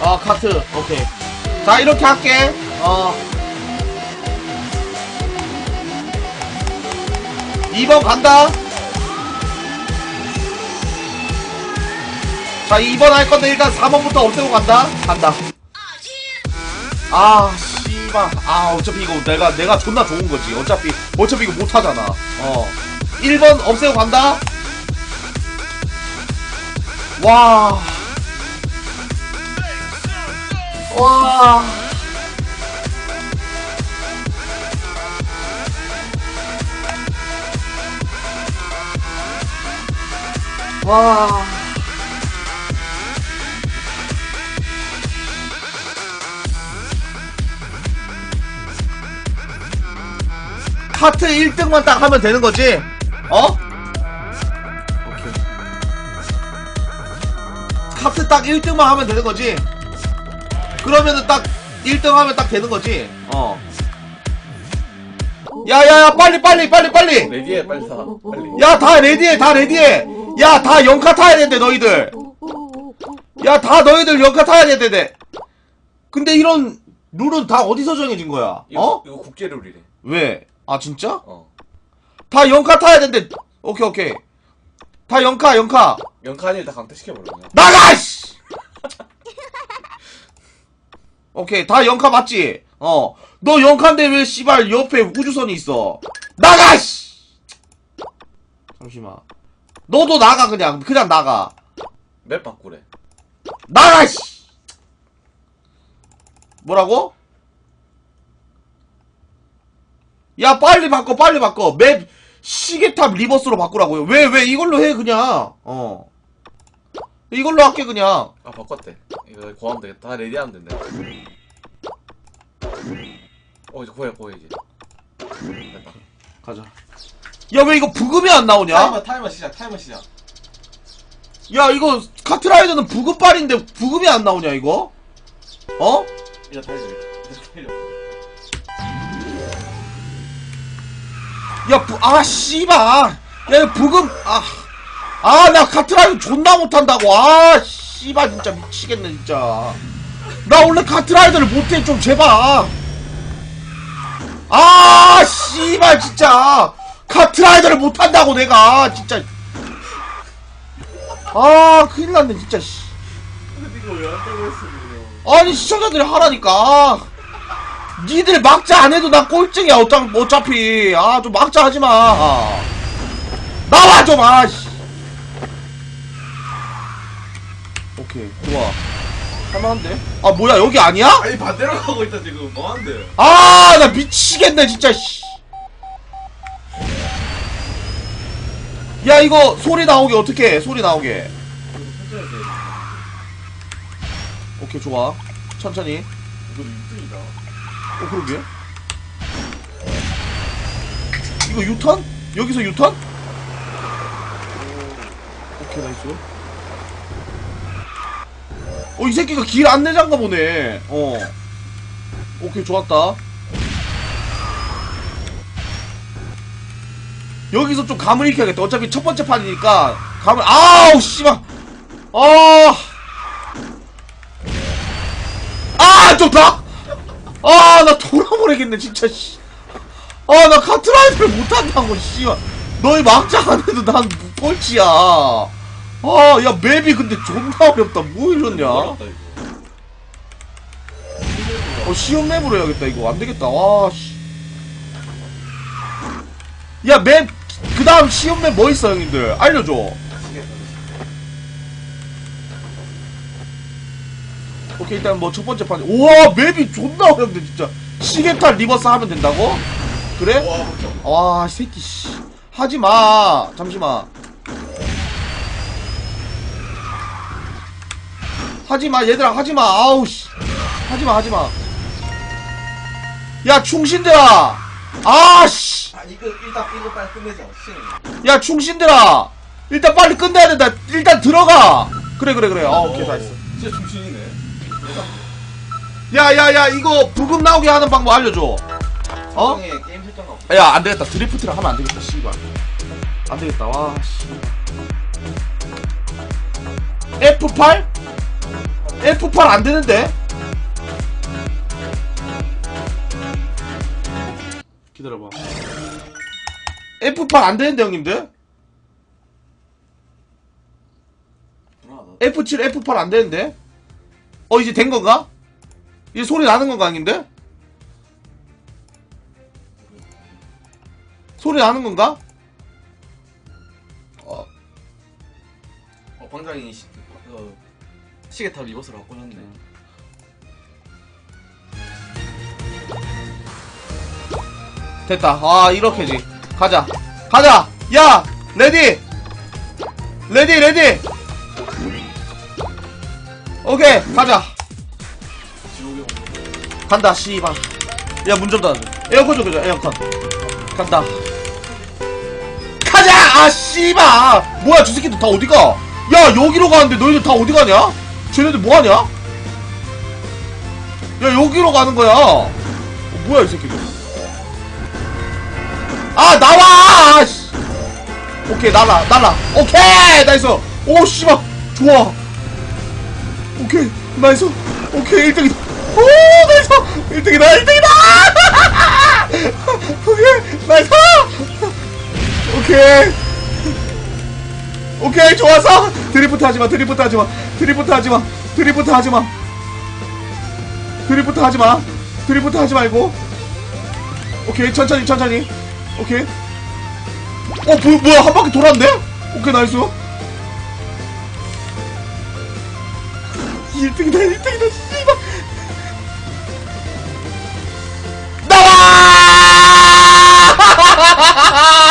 어 카트. 오케이. 자 이렇게 할게. 어. 2번 간다. 자 2번 할 건데 일단 4번부터 없애고 간다. 간다. 아 씨발. 아 어차피 이거 내가 내가 존나 좋은 거지. 어차피 어차피 이거 못 하잖아. 어. 1번 없애고 간다. 와 와. 와. 카트 1등만 딱 하면 되는 거지? 어? 오케이. 카트 딱 1등만 하면 되는 거지? 그러면은 딱 1등 하면 딱 되는 거지? 어. 야야야 빨리 빨리 빨리 빨리 레디에 빨리 사. 빨리. 야 다 레디해 다 레디해 야 다 영카 타야 된대 너희들 야 다 너희들 영카 타야 된대 근데 이런 룰은 다 어디서 정해진 거야 이거, 어? 이거 국제 룰이래. 왜? 아 진짜? 어. 다 영카 타야 된대 오케이 오케이 다 영카 영카 연칸이 다 강퇴시켜버려 그냥. 나가! 씨! 오케이, 다 영카 맞지? 어. 너 영카인데 왜 씨발 옆에 우주선이 있어? 나가! 씨! 잠시만. 너도 나가, 그냥. 그냥 나가. 맵 바꾸래. 나가! 씨! 뭐라고? 야, 빨리 바꿔, 빨리 바꿔. 맵, 시계탑 리버스로 바꾸라고요. 왜, 왜, 이걸로 해, 그냥. 어. 이걸로 할게, 그냥. 아 바꿨대. 이거 고하면 되겠다. 다 레디하면 된다. 어 이제 고해 고해 이제. 됐다. 가자. 야, 왜 이거 부금이 안 나오냐? 타이머 타이머 시작 타이머 시작. 야, 이거 카트라이더는 부금빨인데 부금이 안 나오냐, 이거? 어? 이제 달지. 이제 달려. 야, 부, 아, 씨발. 야, 이거 부금, 아. 아, 나 카트라이더 존나 못한다고. 아, 씨발, 진짜 미치겠네, 진짜. 나 원래 카트라이더를 못해, 좀 제발. 아, 씨발, 진짜. 카트라이더를 못한다고, 내가. 진짜. 아, 큰일 났네, 진짜, 씨. 아니 시청자들이 하라니까 니들 막자 안 해도 난 어차, 어차피 아 좀 막자 하지 마 나와 좀 아 씨 오케이 좋아 할만한데 아 뭐야 여기 아니야? 아니 반대로 가고 있다 지금 뭐 한대? 아나 미치겠네 진짜 씨. 야 이거 소리 나오게 어떻게 해 소리 나오게 오케이 좋아 천천히 이거 6등이다. 어 그러게 이거 유턴? 여기서 유턴? 오케이 나이스 어 이 새끼가 길 안 내장가 보네 어 오케이 좋았다 여기서 좀 감을 익혀야겠다 어차피 첫 번째 판이니까 감을 아우 씨발 아 아, 좋다! 아, 나 돌아버리겠네, 진짜, 씨. 아, 나 카트라이더를 못 한다고, 씨. 너희 막자 안 해도 난 꼴찌야. 아, 야, 맵이 근데 존나 어렵다. 뭐 이러냐? 어렵다 이거. 어, 시험 맵으로 해야겠다, 이거. 안 되겠다. 와, 씨. 야, 맵, 그 다음 시험 맵뭐 있어, 형님들? 알려줘. 오케이, 일단 뭐 첫 번째 판. 우와, 맵이 존나 어렵네, 진짜. 시계탈 리버스 하면 된다고? 그래? 와. 와, 이 새끼, 씨. 하지 마. 잠시만. 하지 마, 얘들아, 하지 마. 아우, 씨. 하지 마, 하지 마. 야, 충신들아. 아, 씨. 아 이거 일단 이거 빨리 끝내자. 야, 충신들아. 일단 빨리 끝내야 된다. 일단 들어가. 그래, 그래, 그래. 아, 오케이, 다 했어. 진짜 중신이네. 야, 야, 야, 이거 부금 나오게 하는 방법 알려줘. 어? 형의 게임 설정가 없어. 야, 안 되겠다. 드리프트를 하면 안 되겠다, 씨발. 안 되겠다, 와, 씨. F8? F8 안 되는데? 기다려봐. F8 안 되는데, 형님들? 불안하다. F7, F8 안 되는데? 어, 이제 된 건가? 이제 소리 나는 건가, 형님들? 소리 나는 건가? 어, 어, 시계탑 이것으로 바꿔놨네. 됐다. 아, 이렇게지. 가자. 가자! 야! 레디! 레디, 레디! 오케이, 가자. 간다, 씨발. 야, 문 좀 닫아줘. 에어컨 좀 켜줘, 에어컨. 간다. 가자! 아, 씨발! 뭐야, 저 새끼들 다 어디가? 야, 여기로 가는데 너희들 다 어디 가냐? 쟤네들 뭐하냐? 야, 여기로 가는 거야. 어, 뭐야, 이 새끼들. 아, 나와! 오케이, 날라, 날라. 오케이! 나이스! 오, 씨발! 좋아! 오케이, 나이스! 오케이, 1등이다! 오, 나이스! 1등이다, 1등이다! 오케이, 나이스! 오케이. 오케이, 좋았어! 드리프트 하지 마, 드리프트 하지 마, 드리프트 하지 마, 드리프트 하지 마. 드리프트 하지 마. 드리프트 하지 말고. 오케이, 천천히, 천천히. 오케이. 어, 뭐, 뭐야, 한 바퀴 돌았네? 오케이, 나이스. 1등이다, 1등이다, 씨발. 나와!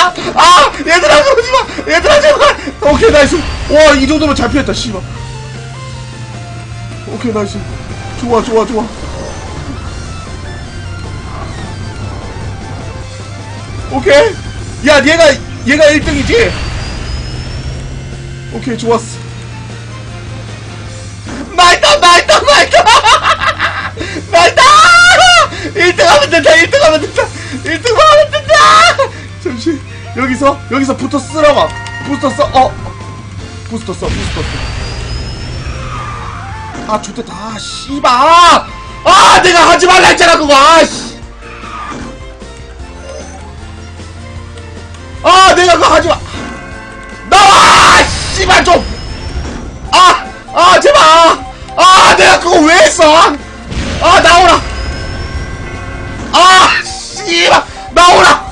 아, 얘들아, 그러지 마! 얘들아, 제발! 오케이, 나이스. 와, 이 정도면 잘 피했다, 씨발. 오케이, 나이스. 좋아, 좋아, 좋아. 오케이. 야, 얘가, 얘가 1등이지? 오케이, 좋았어. 나이다, 나이다, 나이다! 나이다! 1등 하면 된다, 1등 하면 된다! 1등 하면 된다! 잠시, 여기서, 여기서 부터 쓰라고. 부스터 써, 어. 부스터 써, 부스터 써. 아, 좋겠다. 아, 씨발! 아, 내가 하지 말라 했잖아, 그거! 아, 씨! 아 내가 그거 하지 마 나와 씨발 좀 아! 아 제발 아 내가 그거 왜 했어 아 나오라 아 씨발 나오라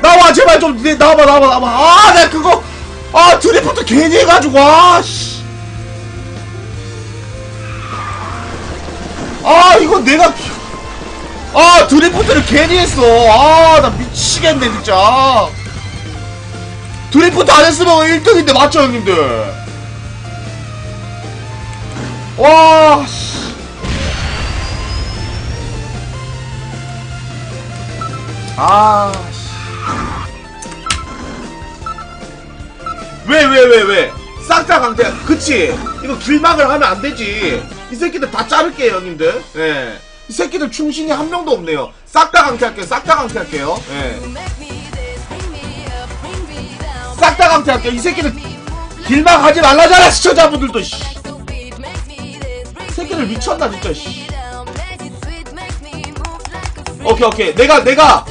나와 제발 좀 내, 나와봐 나와봐 나와봐 아 내가 그거 아 드리프트 괜히 해가지고 아씨 아 이거 내가 아 드리프트를 괜히 했어 아 나 미치겠네 진짜 드리프트 안 했으면 1등인데 맞죠 형님들 와 씨. 아 씨. 왜, 왜, 왜, 왜? 싹 다 강태. 그치? 이거 길막을 하면 안 되지. 이 새끼들 다 자를게요, 형님들. 예. 이 새끼들 충신이 한 명도 없네요. 싹 다 강퇴할게요. 싹 다 강퇴할게요. 예. 싹 다 강퇴할게요. 이 새끼들 길막 하지 말라잖아, 시청자분들도, 씨. 새끼들 미쳤나, 진짜, 씨. 오케이, 오케이. 내가, 내가,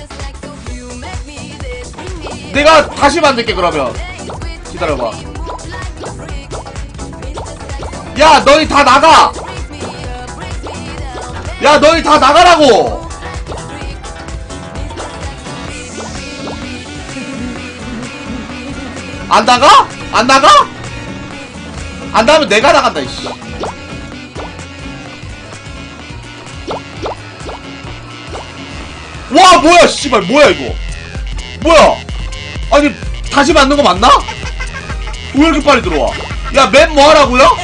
내가 다시 만들게, 그러면. 기다려봐. 야, 너희 다 나가! 야, 너희 다 나가라고! 안 나가? 안 나가? 안 나가면 내가 나간다, 이씨. 와, 뭐야, 씨발, 뭐야, 이거. 뭐야? 아니, 다시 만든 거 맞나? 왜 이렇게 빨리 들어와? 야, 맨 뭐하라고요?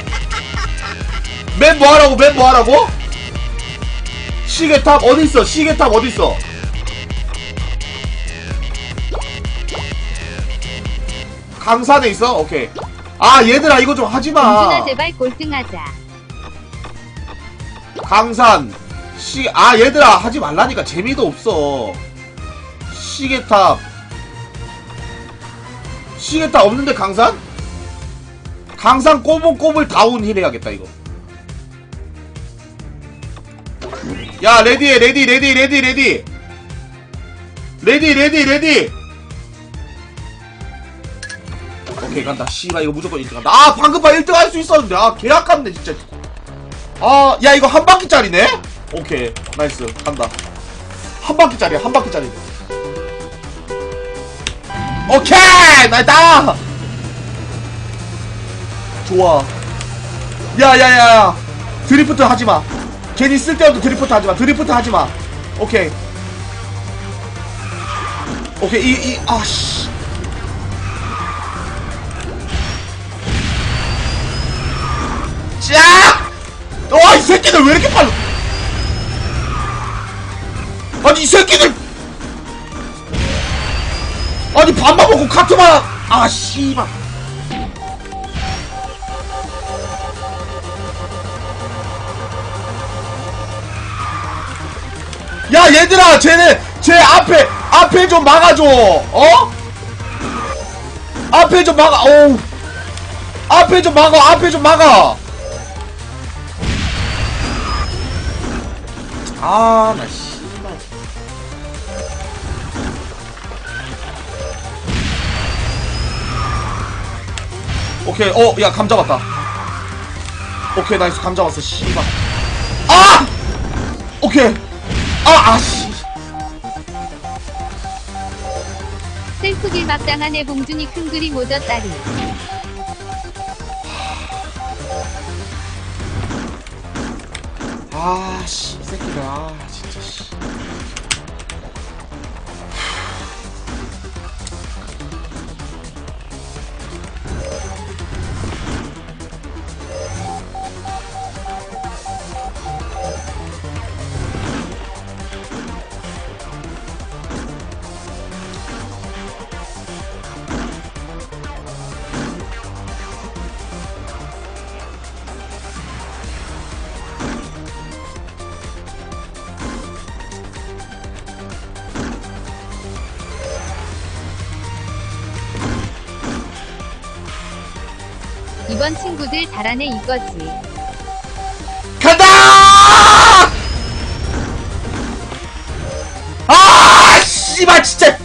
맨 뭐하라고, 맨 뭐하라고? 시계탑 어딨어? 시계탑 어딨어? 강산에 있어? 오케이. 아, 얘들아, 이거 좀 하지마. 제발 골등하자. 강산 시 아 얘들아 하지 말라니까 재미도 없어 시계탑 시계탑 없는데 강산? 항상 꼬불꼬불 다운힐 해야겠다 이거 야 레디해 레디 레디 레디 레디. 레디 레디 레디. 오케이 간다. 씨발 이거 무조건 1등 간다. 아 방금 봐 1등 할 수 있었는데. 아 개약한데 진짜. 아 야 이거 한 바퀴짜리네? 오케이 나이스. 간다. 한 바퀴짜리야 한 바퀴짜리. 오케이 나이다 좋아. 야야야야. 드리프트 하지마 괜히 쓸데없는 드리프트 하지마 드리프트 하지마 오케이 오케이 이 이 아씨 짜! 와, 이 새끼들 왜 이렇게 빨라? 아니, 이 새끼들! 아니, 밥만 먹고 카트만, 아, 씨발. 야, 얘들아, 쟤네, 쟤 앞에, 앞에 좀 막아줘, 어? 앞에 좀 막아, 어우. 앞에 좀 막아, 앞에 좀 막아. 아, 나 씨발. 오케이, 어, 야, 감 잡았다. 오케이, 나이스, 감 잡았어, 씨발. 아! 오케이. 아, 아, 씨. 셀프길 막당한 애봉준이 큰 그림 오졌다리. 아, 씨, 이 새끼들, 이번 친구들 잘하네 이거지. 간다! 아, 씨발, 진짜!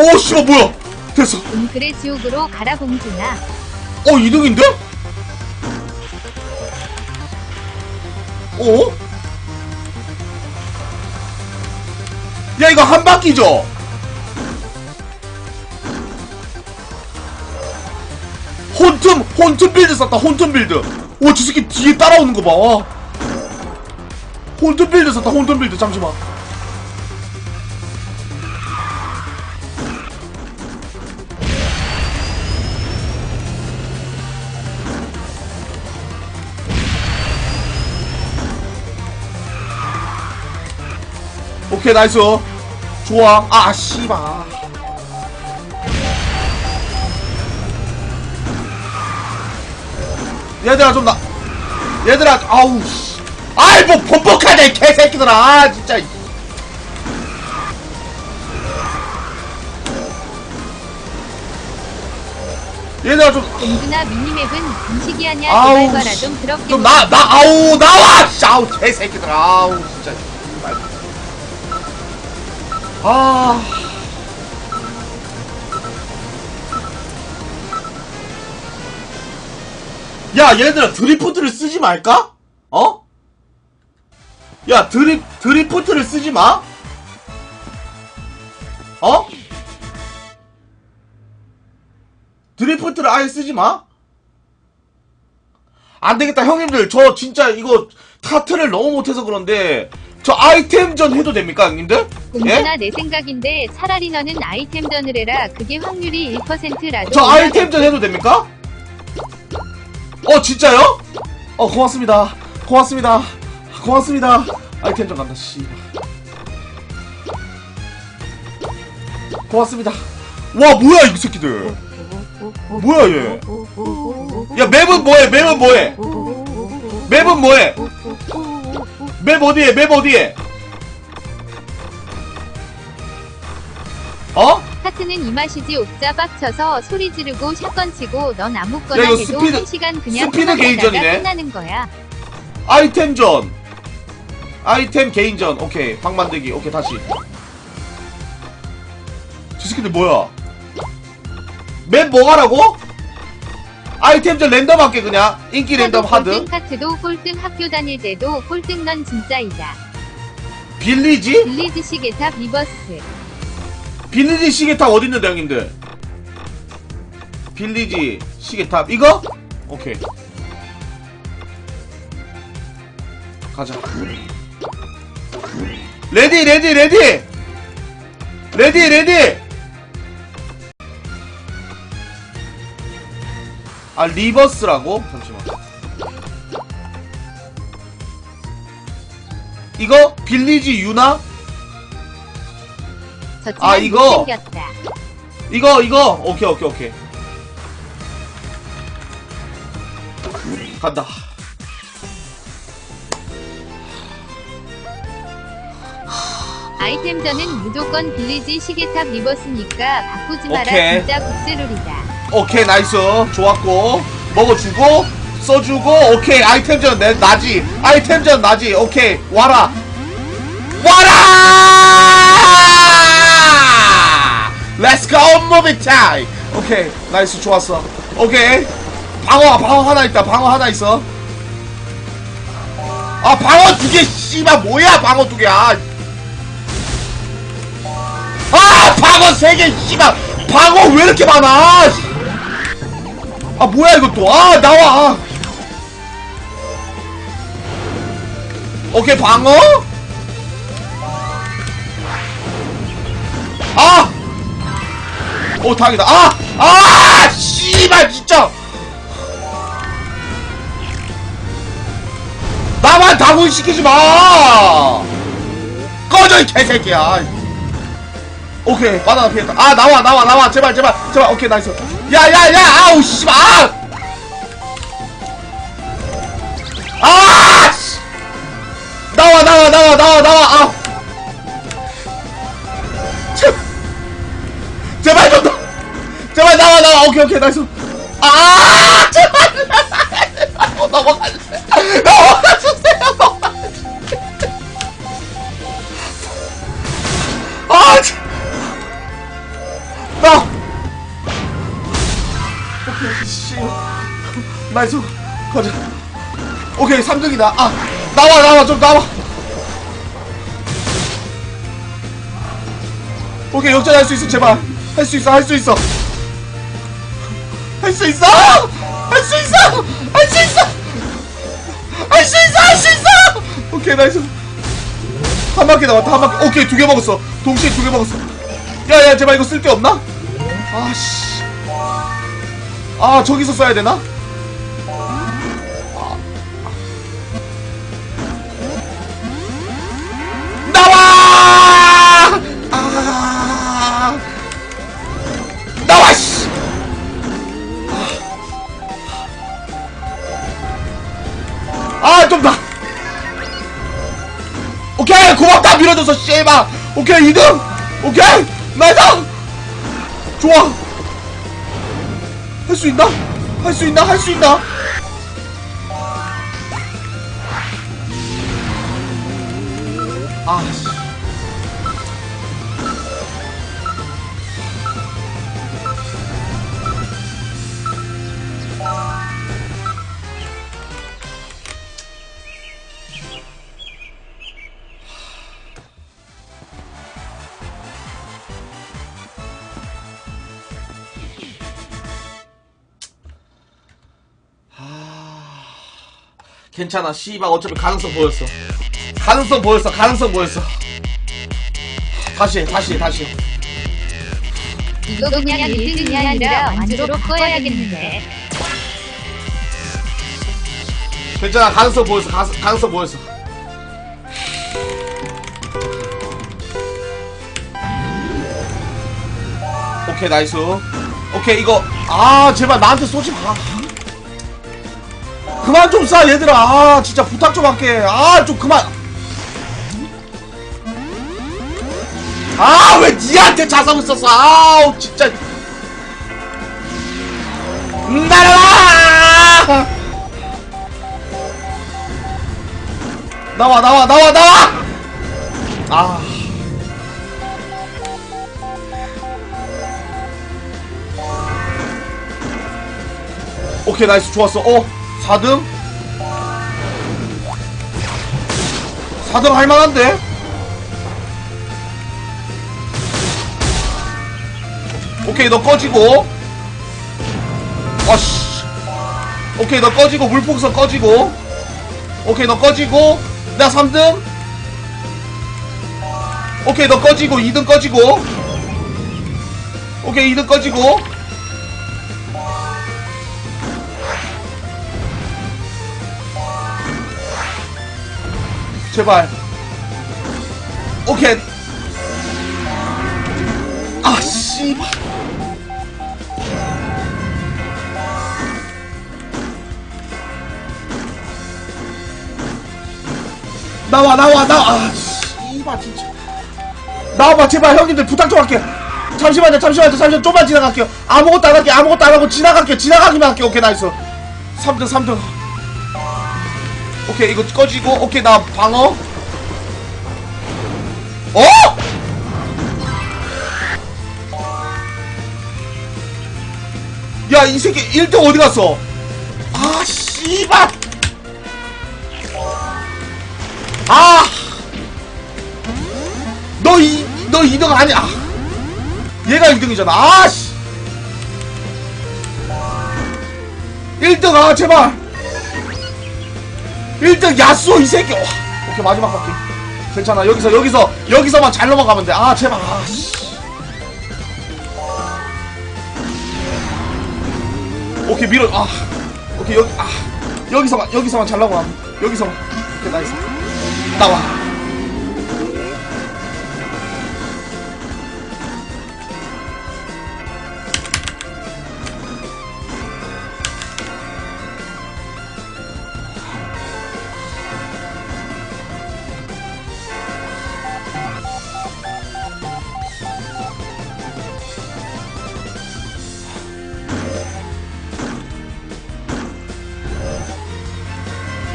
오, 씨발, 뭐야! 됐어. 음 그래 지옥으로 가라 봉준아. 어 2등인데? 어? 야 이거 한 바퀴죠? 혼틈 혼틈 빌드 썼다 혼틈 빌드 오저 새끼 뒤에 따라오는 거봐 혼틈 빌드 썼다 혼틈 빌드 잠시만 오케이 나이스. 좋아. 아 씨발. 얘들아 좀나 얘들아 아우 씨. 아이 뭐 번복하네 이 개새끼들아. 아 진짜 얘들아 좀 봉준아 미니맵은 음식이 하냐 아우, 씨. 좀 더럽게 좀 나, 나, 아우, 나와! 씨, 아우, 개새끼들, 아우, 진짜. 아. 야, 얘들아, 드리프트를 쓰지 말까? 어? 야, 드리, 드리프트를 쓰지 마? 어? 드리프트를 아예 쓰지 마? 안 되겠다 형님들 저 진짜 이거 카트를 너무 못해서 그런데 저 아이템전 해도 됩니까 형님들? 봉준아 내 생각인데 차라리 너는 아이템전을 해라. 그게 확률이 1%라도. 저 아이템전 해도 됩니까? 어 진짜요? 어 고맙습니다 고맙습니다 고맙습니다 아이템전 간다 씨 고맙습니다. 와 뭐야 이 새끼들. 뭐야 얘. 야 맵은 뭐해? 맵은 뭐해? 맵은 뭐해? 맵 어디에? 맵 어디에? 어? 하트는 이 맛이지 옥자 빡쳐서 소리 지르고 샷건 치고 넌 아무거나 야, 이거 해도 스피드- 한 시간 그냥 스피드 개인전이네. 끝나는 거야. 아이템전. 아이템 개인전. 오케이. 방 만들기. 오케이 다시. 저 새끼들 뭐야? 맵 뭐가라고? 아이템전 랜덤 할게 그냥. 인기 랜덤 하드. 카트도 꼴등 학교 다닐 때도 꼴등 넌 진짜이다. 빌리지? 빌리지 시계탑 리버스. 빌리지 시계탑 어디 있는데 형님들? 빌리지 시계탑 이거? 오케이 가자 레디 레디 레디 레디 레디 아 리버스라고? 잠시만 이거 빌리지 유나? 아, 이거? 이거 이거 오케이 오케이 오케이 간다 아이템전은 무조건 빌리지 시계탑 리버스니까 바꾸지 마라 오케이. 진짜 국제룰이다. 오케이 나이스. 좋았고. 먹어주고 써주고 오케이. 아이템전 내 나지. 아이템전 나지. 오케이. 와라. 와라! Go movie time 오케이. 나이스 좋았어. 오케이. 방어 방어 하나 있다. 방어 하나 있어. 아 방어 두개 씨발 뭐야 방어 두 개야. 아 방어 세개 씨발. 방어 왜 이렇게 많아? 씨. 아 뭐야 이거 또아 나와. 오케이 방어? 아오 다행이다. 아아 씨발 진짜! 나만 다군 시키지 마! 꺼져 이 개새끼야 오케이. 바나나 피했다 아 나와 나와 나와. 제발 제발 제발. 오케이 나이스. 야야야. 아우 씨발. 아! 아! 씨. 나와 나와 나와 나와 나와. 아! 제, 제발 좀 나, 제발 나와 나와. 오케이 오케이. 나이스. 아! 제발. 어, 넘어가 나이스. 가자. 오케이 3등이다. 아 나와 나와 좀 나와. 오케이 역전할 수 있어 제발. 할 수 있어 할 수 있어. 할 수 있어? 할 수 있어? 할 수 있어? 할 수 있어? 할 수 있어? 오케이 나이스. 한 바퀴 남았다 한 바퀴. 오케이 두 개 먹었어. 동시에 두 개 먹었어. 야야 제발 이거 쓸데 없나? 아씨 아 저기서 써야 되나? 나와! 아 나와 씨! 아좀 나. 오케이 고맙다 밀어줘서 씨발 오케이 2등 오케이 나이스 좋아 할 수 있나? 할 수 있나? 할 수 있나? 아 씨 괜찮아. 씨발 어차피 가능성 보였어. 가능성 보였어 가능성 보였어. 다시 해, 다시 해, 다시 해. 이거 그냥 1등이 아니라 완주로 바꿔야겠는데. 괜찮아 가능성 보였어 가, 가능성 보였어. 오케이 나이스. 오케이 이거. 아 제발 나한테 쏘지 마 그만 좀 쏴 얘들아. 아 진짜 부탁 좀 할게. 아 좀 그만. 아 왜 니한테 자성을 썼어? 아우 진짜. 날아라! 나와 나와 나와 나와! 아. 오케이 나이스. 좋았어. 어 4등 4등 할만한데? 오케이 너 꺼지고. 어씨. 오케이 너 꺼지고 물풍선 꺼지고. 오케이 너 꺼지고. 나 3등? 오케이 너 꺼지고 2등 꺼지고. 오케이 2등 꺼지고 제발. 오케이. 아 씨발. 나와 나와 나와. 아 씨발 진짜. 나와봐 제발. 형님들 부탁 좀 할게. 잠시만요 잠시만요. 잠시만 좀만 지나갈게요. 아무것도 안 할게. 아무것도 안 하고 지나갈게요. 지나가기만 할게 오케이 나이스. 3등 3등 오케이 이거 꺼지고 오케이 나 방어 어? 야 이 새끼 1등 어디 갔어 아 씨발 아! 너 이, 너 2등 아니야. 얘가 2등이잖아. 아, 씨! 1등, 아, 제발! 1등, 야쏘, 이 새끼! 와, 오케이, 마지막 바퀴. 괜찮아. 여기서, 여기서, 여기서만 잘 넘어가면 돼. 아, 제발, 아, 씨. 오케이, 밀어, 아. 오케이, 여기, 아. 여기서만, 여기서만 잘 넘어가. 여기서만. 오케이, 나이스. 나와.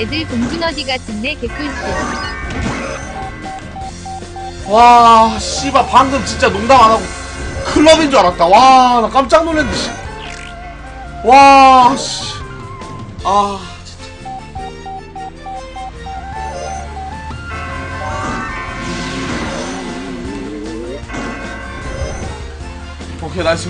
애들 공주너지 같은데 개꿀잼. 와, 씨발, 방금 진짜 농담 안 하고 클럽인 줄 알았다. 와, 나 깜짝 놀랐네, 씨. 와, 씨. 아, 진짜. 오케이, 나이스.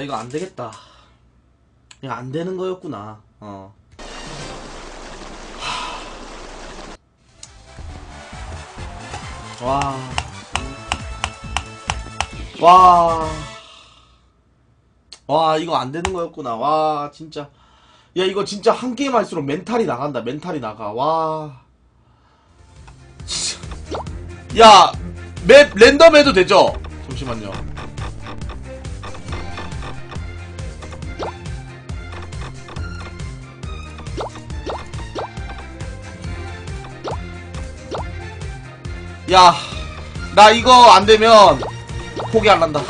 야 이거 안 되겠다. 이거 안 되는 거였구나. 어. 하. 와. 와. 와 이거 안 되는 거였구나. 와 진짜. 야 이거 진짜 한 게임 할수록 멘탈이 나간다. 멘탈이 나가. 와. 진짜. 야, 맵 랜덤 해도 되죠? 잠시만요. 야, 나 이거 안 되면 포기 안 한다.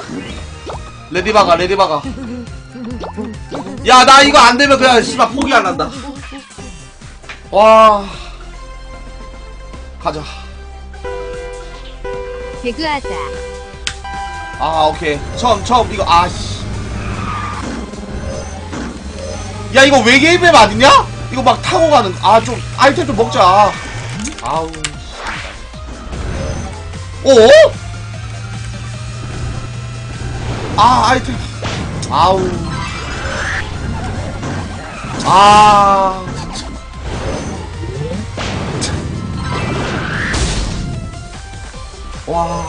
레디바가, 레디바가. 야, 나 이거 안 되면 그냥 씨발 포기 안 한다. 와, 가자. 개그하자. 아, 오케이. 처음, 처음, 이거, 아, 씨. 야, 이거 외계인 맵 아니냐? 이거 막 타고 가는, 아, 좀, 아이템 좀 먹자. 아우. 오? 아, 아이템. 아우. 아, 진짜. 와.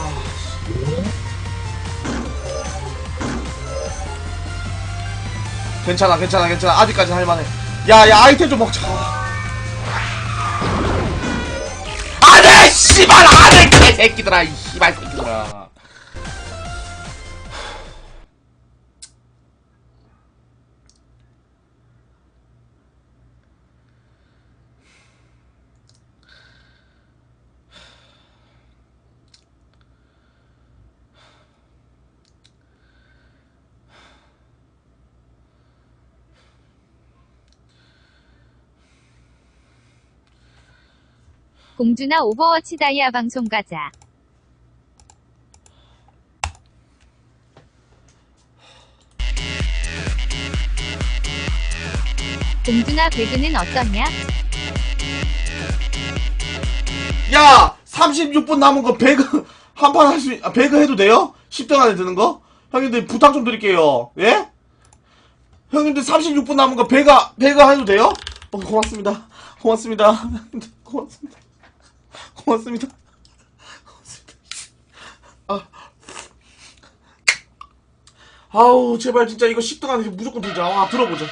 괜찮아, 괜찮아, 괜찮아. 아직까지 할만해. 야, 야, 아이템 좀 먹자. 씨발 안해 개새끼들아 이 씨발 새끼들아 공주나 오버워치 다이아 방송 가자. 공주나 배그는 어떠냐? 야 36분 남은 거 배그 한 판 할수 아, 배그 해도 돼요? 10등 안에 드는 거? 형님들 부탁 좀 드릴게요 예? 형님들 36분 남은 거 배그 배그 해도 돼요? 어, 고맙습니다 고맙습니다 고맙습니다 고맙습니다. 아. 아우 제발 진짜 이거 10등 안에 무조건 들자. 아 들어보자